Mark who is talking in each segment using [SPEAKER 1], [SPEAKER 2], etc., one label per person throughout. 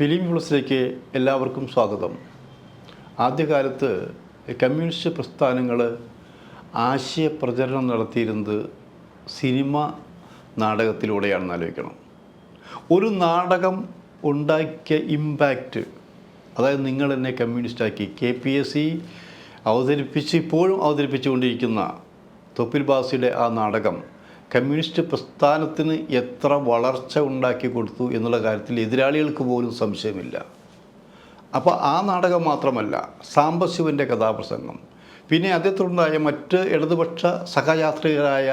[SPEAKER 1] Film പ്ലസിലേക്ക് എല്ലാവർക്കും സ്വാഗതം. ആദ്യകാലത്ത് കമ്മ്യൂണിസ്റ്റ് പ്രസ്ഥാനങ്ങൾ ആശയപ്രചരണം നടത്തിയിരുന്നത് സിനിമ നാടകത്തിലൂടെയാണെന്ന് ആലോചിക്കണം. ഒരു നാടകം ഉണ്ടാക്കിയ ഇമ്പാക്റ്റ് അതായത് നിങ്ങൾ എന്നെ കമ്മ്യൂണിസ്റ്റാക്കി കെ പി എസ് സി അവതരിപ്പിച്ച് ഇപ്പോഴും അവതരിപ്പിച്ചുകൊണ്ടിരിക്കുന്ന തൊപ്പിൽ ബാസിയുടെ ആ നാടകം കമ്മ്യൂണിസ്റ്റ് പ്രസ്ഥാനത്തിന് എത്ര വളർച്ച ഉണ്ടാക്കി കൊടുത്തു എന്നുള്ള കാര്യത്തിൽ എതിരാളികൾക്ക് പോലും സംശയമില്ല. അപ്പോൾ ആ നാടകം മാത്രമല്ല സാംബശിവന്റെ കഥാപ്രസംഗം. പിന്നെ അതേ മറ്റ് ഇടതുപക്ഷ സഹയാത്രികരായ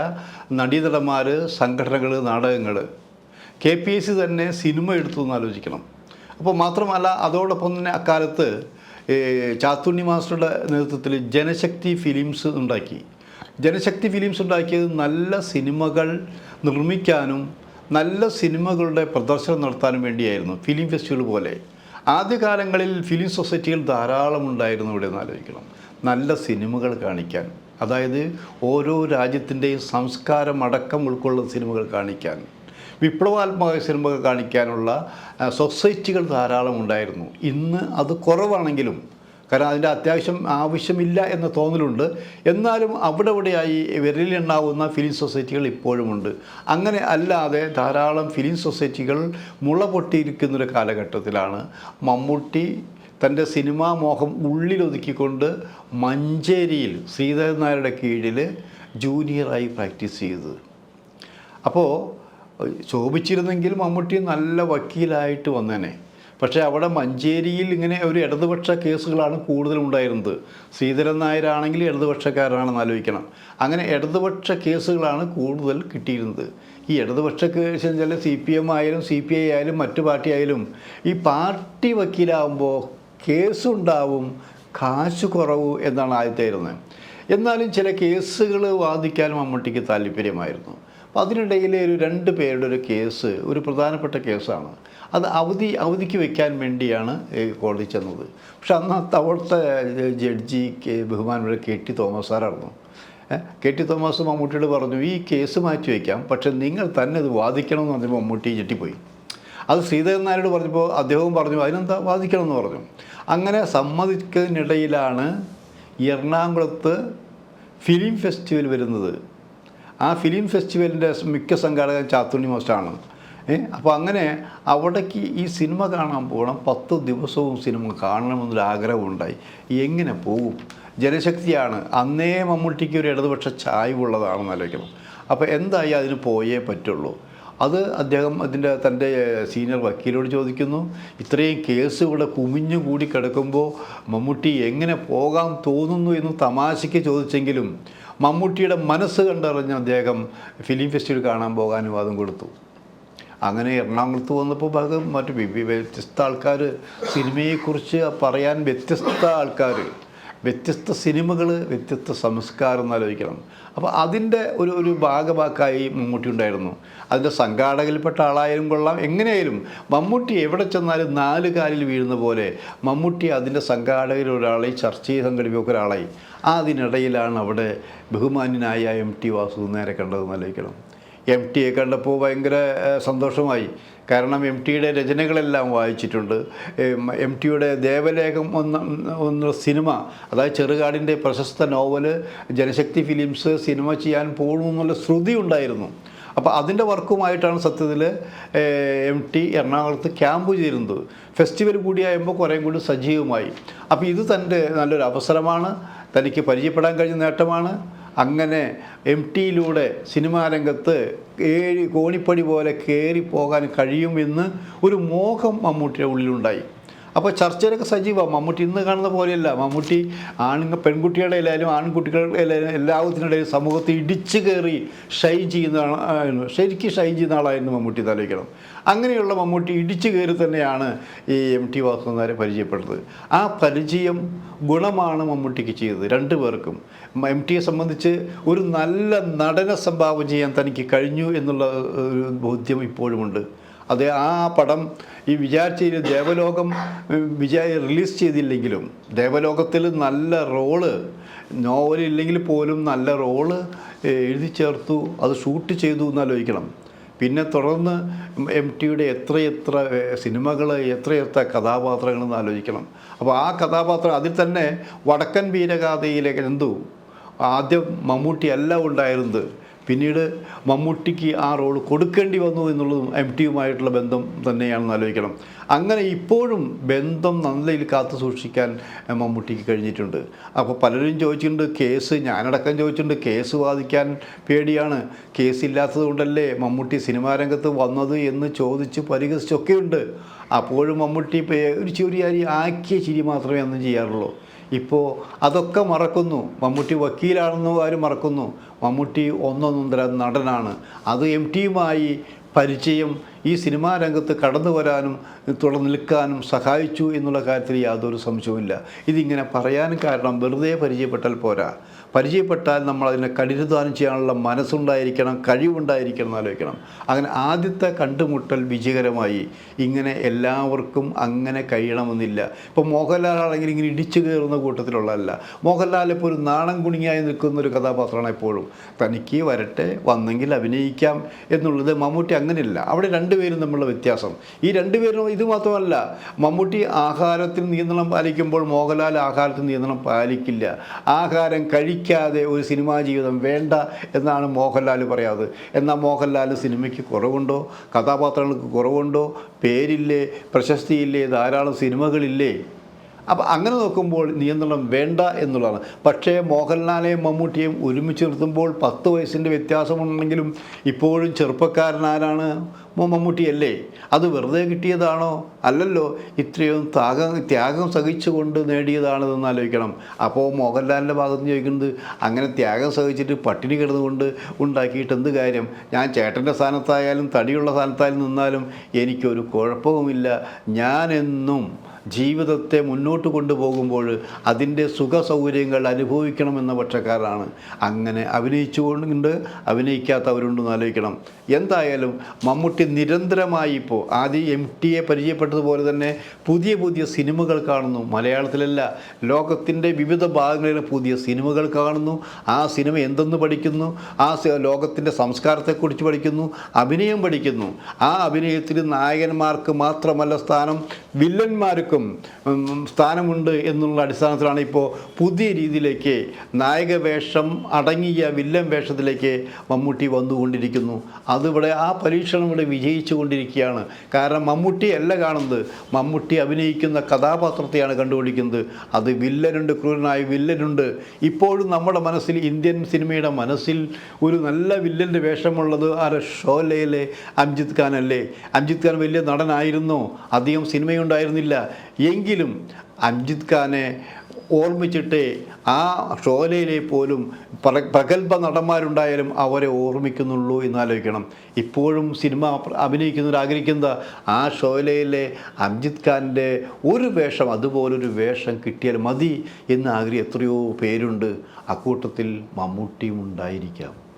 [SPEAKER 1] നടീനടന്മാർ സംഘടനകൾ നാടകങ്ങൾ കെ പി എസ് സി തന്നെ സിനിമ എടുത്തു എന്ന് ആലോചിക്കണം. അപ്പോൾ മാത്രമല്ല അതോടൊപ്പം തന്നെ അക്കാലത്ത് ചാത്തുണ്ണി മാസ്റ്ററുടെ നേതൃത്വത്തിൽ ജനശക്തി ഫിലിംസ് ഉണ്ടാക്കി. ജനശക്തി ഫിലിംസ് ഉണ്ടാക്കിയത് നല്ല സിനിമകൾ നിർമ്മിക്കാനും നല്ല സിനിമകളുടെ പ്രദർശനം നടത്താനും വേണ്ടിയായിരുന്നു ഫിലിം ഫെസ്റ്റിവൽ പോലെ. ആദ്യകാലങ്ങളിൽ ഫിലിം സൊസൈറ്റികൾ ധാരാളം ഉണ്ടായിരുന്നു ഇവിടെ എന്ന് ആലോചിക്കണം. നല്ല സിനിമകൾ കാണിക്കാൻ. അതായത് ഓരോ രാജ്യത്തിന്റെയും സംസ്കാരം അടക്കം ഉൾക്കൊള്ളുന്ന സിനിമകൾ കാണിക്കാൻ. വിപ്ലവാത്മക സിനിമകൾ കാണിക്കാനുള്ള സൊസൈറ്റികൾ ധാരാളം ഉണ്ടായിരുന്നു. ഇന്ന് അത് കുറവാണെങ്കിലും കാരണം അതിന്റെ അത്യാവശ്യം ആവശ്യമില്ല എന്ന തോന്നലുണ്ട്. എന്നാലും അവിടെ ഇവിടെയായി വിരലിലുണ്ടാവുന്ന ഫിലിം സൊസൈറ്റികൾ ഇപ്പോഴുമുണ്ട്. അങ്ങനെ അല്ലാതെ ധാരാളം ഫിലിം സൊസൈറ്റികൾ മുള പൊട്ടിയിരിക്കുന്നൊരു കാലഘട്ടത്തിലാണ്. മമ്മൂട്ടി തന്റെ സിനിമാ മോഹം ഉള്ളിലൊതുക്കിക്കൊണ്ട് മഞ്ചേരിയിൽ ശ്രീധരൻ നായരുടെ കീഴിൽ ജൂനിയറായി പ്രാക്ടീസ് ചെയ്തത് അപ്പോൾ ശോഭിച്ചിരുന്നെങ്കിൽ മമ്മൂട്ടി നല്ല വക്കീലായിട്ട് വന്നേനെ. പക്ഷേ അവിടെ മഞ്ചേരിയിൽ ഇങ്ങനെ ഒരു ഇടതുപക്ഷ കേസുകളാണ് കൂടുതലും ഉണ്ടായിരുന്നത് ശ്രീധരൻ നായരാണെങ്കിൽ ഇടതുപക്ഷക്കാരാണെന്ന് ആലോചിക്കണം. അങ്ങനെ ഇടതുപക്ഷ കേസുകളാണ് കൂടുതൽ കിട്ടിയിരുന്നത്. ഈ ഇടതുപക്ഷ കേസ് വെച്ചാൽ സി പി എം ആയാലും സി പി ഐ ആയാലും മറ്റു പാർട്ടി ആയാലും ഈ പാർട്ടി വക്കീലാവുമ്പോൾ കേസുണ്ടാവും കാശ് കുറവ് എന്നാണ് ആദ്യത്തെ ഇരുന്നത് എന്നാലും ചില കേസുകൾ വാദിക്കാൻ മമ്മൂട്ടിക്ക് താല്പര്യമായിരുന്നു. അപ്പോൾ അതിനിടയിൽ ഒരു രണ്ട് പേരുടെ ഒരു കേസ് ഒരു പ്രധാനപ്പെട്ട കേസാണ്. അത് അവധി അവധിക്ക് വെക്കാൻ വേണ്ടിയാണ് കോടതി ചെന്നത്. പക്ഷെ അന്ന് അവിടുത്തെ ജഡ്ജി ബഹുമാനപ്പെട്ട കെ ടി തോമസ് സാറായിരുന്നു. കെ ടി തോമസ് മമ്മൂട്ടിയോട് പറഞ്ഞു ഈ കേസ് മാറ്റി വയ്ക്കാം പക്ഷെ നിങ്ങൾ തന്നെ ഇത് വാദിക്കണമെന്ന് പറഞ്ഞപ്പോൾ മമ്മൂട്ടി ഞെട്ടിപ്പോയി. അത് ശ്രീധരൻ നായരോട് പറഞ്ഞപ്പോൾ അദ്ദേഹവും പറഞ്ഞു അതിനെന്താ വാദിക്കണം എന്ന് പറഞ്ഞു? അങ്ങനെ സമ്മതിക്കുന്നതിനിടയിലാണ് എറണാകുളത്ത് ഫിലിം ഫെസ്റ്റിവൽ വരുന്നത്. ആ ഫിലിം ഫെസ്റ്റിവലിന്റെ മിക്ക സംഘാടകൻ ചാത്തുണ്ണി മോസ്റ്റാണ് അപ്പോൾ അങ്ങനെ അവിടേക്ക് ഈ സിനിമ കാണാൻ പോകണം. പത്ത് ദിവസവും സിനിമ കാണണമെന്നൊരു ആഗ്രഹമുണ്ടായി. എങ്ങനെ പോകും? ജനശക്തിയാണ്. അന്നേ മമ്മൂട്ടിക്ക് ഒരു ഇടതുപക്ഷ ചായ്വുള്ളതാണെന്ന് ആലോചിക്കണം. അപ്പോൾ എന്തായി അതിന് പോയേ പറ്റുള്ളൂ? അത് അദ്ദേഹം അതിന്റെ തന്റെ സീനിയർ വക്കീലോട് ചോദിക്കുന്നു. ഇത്രയും കേസ് ഇവിടെ കുമിഞ്ഞു കൂടി കിടക്കുമ്പോൾ മമ്മൂട്ടി എങ്ങനെ പോകാൻ തോന്നുന്നു എന്ന് തമാശയ്ക്ക് ചോദിച്ചെങ്കിലും മമ്മൂട്ടിയുടെ മനസ്സ് കണ്ടറിഞ്ഞ അദ്ദേഹം ഫിലിം ഫെസ്റ്റിവൽ കാണാൻ പോകാൻ അനുവാദം കൊടുത്തു. അങ്ങനെ എറണാകുളത്ത് വന്നപ്പോൾ ഭാഗം മറ്റു വ്യത്യസ്ത ആൾക്കാർ സിനിമയെക്കുറിച്ച് പറയാൻ വ്യത്യസ്ത ആൾക്കാർ വ്യത്യസ്ത സിനിമകൾ വ്യത്യസ്ത സംസ്കാരം എന്ന് ആലോചിക്കണം. അപ്പോൾ അതിന്റെ ഒരു ഒരു ഭാഗവാക്കായി മമ്മൂട്ടി ഉണ്ടായിരുന്നു. അതിന്റെ സംഘാടകരിൽപ്പെട്ട ആളായാലും കൊള്ളാം. എങ്ങനെയായാലും മമ്മൂട്ടി എവിടെ ചെന്നാലും നാല് കാലിൽ വീഴുന്ന പോലെ മമ്മൂട്ടി അതിന്റെ സംഘാടകരിൽ ഒരാളായി ചർച്ച ചെയ്ത് സംഘടിപ്പിക്കുക ഒരാളായി. അതിനിടയിലാണ് അവിടെ ബഹുമാന്യനായ എം ടി വാസു നേരെ കണ്ടതെന്ന് ആലോചിക്കണം. എം ടിയെ കണ്ടപ്പോൾ ഭയങ്കര സന്തോഷമായി. കാരണം എം ടിയുടെ രചനകളെല്ലാം വായിച്ചിട്ടുണ്ട്. എം ടിയുടെ ദേവലേഖം എന്ന എന്ന സിനിമ അതായത് ചെറുകാടിന്റെ പ്രശസ്ത നോവൽ ജനശക്തി ഫിലിംസ് സിനിമ ചെയ്യാൻ പോകുമെന്നുള്ള ശ്രുതി ഉണ്ടായിരുന്നു. അപ്പോൾ അതിന്റെ വർക്കുമായിട്ടാണ് സത്യത്തിൽ എം ടി എറണാകുളത്ത് ക്യാമ്പ് ചേരുന്നത്. ഫെസ്റ്റിവൽ കൂടിയായപ്പോൾ കുറേം കൂടി സജീവമായി. അപ്പോൾ ഇത് തന്റെ നല്ലൊരു അവസരമാണ് തനിക്ക് പരിചയപ്പെടാൻ കഴിഞ്ഞ നേട്ടമാണ്. അങ്ങനെ എം ടിയിലൂടെ സിനിമാ രംഗത്ത് ഏഴ് കോണിപ്പടി പോലെ കയറി പോകാൻ കഴിയുമെന്ന് ഒരു മോഹം മമ്മൂട്ടിയുടെ ഉള്ളിലുണ്ടായി. അപ്പോൾ ചർച്ചയിലൊക്കെ സജീവമാണ് മമ്മൂട്ടി ഇന്ന് കാണുന്ന പോലെയല്ല. മമ്മൂട്ടി ആണുങ്ങൾ പെൺകുട്ടികളുടെ ഇടയിലും ആൺകുട്ടികളുടെ എല്ലാത്തിനിടയിലും സമൂഹത്തെ ഇടിച്ചു കയറി ഷൈൻ ചെയ്യുന്ന ശരിക്കും ഷൈൻ ചെയ്യുന്ന ആളായിരുന്നു മമ്മൂട്ടി തലയ്ക്കണം അങ്ങനെയുള്ള മമ്മൂട്ടി ഇടിച്ചു കയറി തന്നെയാണ് ഈ എം ടി വാസുദേവനാരെ പരിചയപ്പെടുന്നത്. ആ പരിചയം ഗുണമാണ് മമ്മൂട്ടിക്ക് ചെയ്തത് രണ്ടു പേർക്കും. എം ടിയെ സംബന്ധിച്ച് ഒരു നല്ല നടന സംഭാവന ചെയ്യാൻ തനിക്ക് കഴിഞ്ഞു എന്നുള്ള ഒരു ബോധ്യം ഇപ്പോഴുമുണ്ട്. അത് ആ പടം ഈ വിചാരിച്ച ദേവലോകം വിചാ റിലീസ് ചെയ്തില്ലെങ്കിലും ദേവലോകത്തിൽ നല്ല റോൾ നോവലില്ലെങ്കിൽ പോലും നല്ല റോൾ എഴുതി ചേർത്തു അത് ഷൂട്ട് ചെയ്തു എന്നാലോചിക്കണം. പിന്നെ തുടർന്ന് എം ടിയുടെ എത്രയെത്ര സിനിമകൾ എത്രയെത്ര കഥാപാത്രങ്ങളെന്ന് ആലോചിക്കണം അപ്പോൾ ആ കഥാപാത്രം അതിൽ തന്നെ വടക്കൻ വീരഗാഥയിലെ എന്തു? ആദ്യം മമ്മൂട്ടി അല്ല ഉണ്ടായിരുന്നത്. പിന്നീട് മമ്മൂട്ടിക്ക് ആ റോൾ കൊടുക്കേണ്ടി വന്നു എന്നുള്ളതും എം ടിയുമായിട്ടുള്ള ബന്ധം തന്നെയാണെന്ന് ആലോചിക്കണം. അങ്ങനെ ഇപ്പോഴും ബന്ധം നല്ലയിൽ കാത്തു സൂക്ഷിക്കാൻ മമ്മൂട്ടിക്ക് കഴിഞ്ഞിട്ടുണ്ട്. അപ്പോൾ പലരും ചോദിച്ചിട്ടുണ്ട് കേസ് ഞാനടക്കം ചോദിച്ചിട്ടുണ്ട് കേസ് വാദിക്കാൻ പേടിയാണ്. കേസ് ഇല്ലാത്തത് കൊണ്ടല്ലേ മമ്മൂട്ടി സിനിമാ രംഗത്ത് വന്നത് എന്ന് ചോദിച്ച് പരിഹസിച്ചൊക്കെയുണ്ട്. അപ്പോഴും മമ്മൂട്ടി ഒരു ചെറിയ ആക്കിയ ചിരി മാത്രമേ അന്ന് ചെയ്യാറുള്ളൂ. ഇപ്പോൾ അതൊക്കെ മറക്കുന്നു. മമ്മൂട്ടി വക്കീലാണെന്ന് ആരും മറക്കുന്നു. മമ്മൂട്ടി ഒന്നൊന്നര നടനാണ്. അത് എം ടിയുമായി പരിചയം ഈ സിനിമാ രംഗത്ത് കടന്നു വരാനും തുടർന്ന് നിൽക്കാനും സഹായിച്ചു എന്നുള്ള കാര്യത്തിൽ യാതൊരു സംശയവുമില്ല. ഇതിങ്ങനെ പറയാൻ കാരണം വെറുതെ പരിചയപ്പെട്ടാൽ പോരാ. പരിചയപ്പെട്ടാൽ നമ്മൾ അതിനെ കഠിനദാനം ചെയ്യാനുള്ള മനസ്സുണ്ടായിരിക്കണം കഴിവുണ്ടായിരിക്കണം എന്ന് ആലോചിക്കണം. അങ്ങനെ ആദ്യത്തെ കണ്ടുമുട്ടൽ വിജയകരമായി. ഇങ്ങനെ എല്ലാവർക്കും അങ്ങനെ കഴിയണമെന്നില്ല. ഇപ്പോൾ മോഹൻലാൽ ആണെങ്കിൽ ഇങ്ങനെ ഇടിച്ചു കയറുന്ന കൂട്ടത്തിലുള്ളതല്ല. മോഹൻലാൽ ഇപ്പോൾ ഒരു നാണം കുണിയായി നിൽക്കുന്ന ഒരു കഥാപാത്രമാണ് എപ്പോഴും. തനിക്ക് വരട്ടെ വന്നെങ്കിൽ അഭിനയിക്കാം എന്നുള്ളത് മമ്മൂട്ടി അങ്ങനെയല്ല. അവിടെ രണ്ടുപേരും തമ്മിലുള്ള വ്യത്യാസം. ഈ രണ്ടുപേരും ഇത് മാത്രമല്ല മമ്മൂട്ടി ആഹാരത്തിൽ നിയന്ത്രണം പാലിക്കുമ്പോൾ മോഹൻലാൽ ആഹാരത്തിൽ നിയന്ത്രണം പാലിക്കില്ല. ആഹാരം കഴിക്കാതെ ഒരു സിനിമാ ജീവിതം വേണ്ട എന്നാണ് മോഹൻലാൽ പറയാറ്. എന്നാൽ മോഹൻലാൽ സിനിമയ്ക്ക് കുറവുണ്ടോ? കഥാപാത്രങ്ങൾക്ക് കുറവുണ്ടോ? പേരില്ലേ? പ്രശസ്തിയില്ലേ? ധാരാളം സിനിമകളില്ലേ? അപ്പോൾ അങ്ങനെ നോക്കുമ്പോൾ നിയന്ത്രണം വേണ്ട എന്നുള്ളതാണ്. പക്ഷേ മോഹൻലാലെയും മമ്മൂട്ടിയും ഒരുമിച്ച് നിർത്തുമ്പോൾ പത്ത് വയസ്സിന്റെ വ്യത്യാസമുണ്ടെങ്കിലും ഇപ്പോഴും ചെറുപ്പക്കാരനാരാണ്? മമ്മൂട്ടിയല്ലേ? അത് വെറുതെ കിട്ടിയതാണോ? അല്ലല്ലോ ഇത്രയും ത്യാഗം ത്യാഗം സഹിച്ചുകൊണ്ട് നേടിയതാണെന്ന് ആലോചിക്കണം. അപ്പോൾ മോഹൻലാലിന്റെ ഭാഗത്ത് നിന്ന് ചോദിക്കുന്നത് അങ്ങനെ ത്യാഗം സഹിച്ചിട്ട് പട്ടിണി കിടന്നുകൊണ്ട് ഉണ്ടാക്കിയിട്ട് എന്ത് കാര്യം? ഞാൻ ചേട്ടന്റെ സ്ഥാനത്തായാലും തടിയുള്ള സ്ഥാനത്തായാലും നിന്നാലും എനിക്കൊരു കുഴപ്പവുമില്ല. ഞാനെന്നും ജീവിതത്തെ മുന്നോട്ട് കൊണ്ടുപോകുമ്പോൾ അതിന്റെ സുഖ സൗകര്യങ്ങൾ അനുഭവിക്കണമെന്ന പക്ഷക്കാരാണ് അങ്ങനെ അഭിനയിച്ചുകൊണ്ട് അഭിനയിക്കാത്തവരുണ്ടെന്ന് ആലോചിക്കണം. എന്തായാലും മമ്മൂട്ടി നിരന്തരമായി ഇപ്പോൾ ആദ്യം എം ടിയെ പരിചയപ്പെട്ടതുപോലെ തന്നെ പുതിയ പുതിയ സിനിമകൾ കാണുന്നു. മലയാളത്തിലല്ല ലോകത്തിന്റെ വിവിധ ഭാഗങ്ങളിൽ പുതിയ സിനിമകൾ കാണുന്നു. ആ സിനിമ എന്തെന്ന് പഠിക്കുന്നു? ആ ലോകത്തിന്റെ സംസ്കാരത്തെക്കുറിച്ച് പഠിക്കുന്നു. അഭിനയം പഠിക്കുന്നു. ആ അഭിനയത്തിൽ നായകന്മാർക്ക് മാത്രമല്ല സ്ഥാനം വില്ലന്മാർക്കും സ്ഥാനമുണ്ട് എന്നുള്ള അടിസ്ഥാനത്തിലാണ് ഇപ്പോൾ പുതിയ രീതിയിലേക്ക് നായക വേഷം അടങ്ങിയ വില്ലൻ വേഷത്തിലേക്ക് മമ്മൂട്ടി വന്നുകൊണ്ടിരിക്കുന്നു. അതിവിടെ ആ പരീക്ഷണം ഇവിടെ വിജയിച്ചു കൊണ്ടിരിക്കുകയാണ് കാരണം മമ്മൂട്ടി അല്ല കാണുന്നത്. മമ്മൂട്ടി അഭിനയിക്കുന്ന കഥാപാത്രത്തെയാണ് കണ്ടുപിടിക്കുന്നത്. അത് വില്ലനുണ്ട് ക്രൂരനായ വില്ലനുണ്ട്. ഇപ്പോഴും നമ്മുടെ മനസ്സിൽ ഇന്ത്യൻ സിനിമയുടെ മനസ്സിൽ ഒരു നല്ല വില്ലന്റെ വേഷമുള്ളത് ആരെ? ഷോലയിലെ അംജിത് ഖാൻ അല്ലേ? അംജിത് ഖാൻ വലിയ നടനായിരുന്നു. അധികം സിനിമയുണ്ടായിരുന്നില്ല. എങ്കിലും അംജിത് ഖാനെ ഓർമ്മിച്ചിട്ട് ആ ഷോലയിലെ പോലും പ്ര പ്രഗത്ഭ നടന്മാരുണ്ടായാലും അവരെ ഓർമ്മിക്കുന്നുള്ളൂ എന്നാലോചിക്കണം. ഇപ്പോഴും സിനിമ അഭിനയിക്കുന്നവർ ആഗ്രഹിക്കുന്നത് ആ ഷോലയിലെ അംജിത് ഖാന്റെ ഒരു വേഷം അതുപോലൊരു വേഷം കിട്ടിയാൽ മതി എന്ന് ആഗ്രഹം എത്രയോ പേരുണ്ട്. അക്കൂട്ടത്തിൽ മമ്മൂട്ടിയും ഉണ്ടായിരിക്കാം.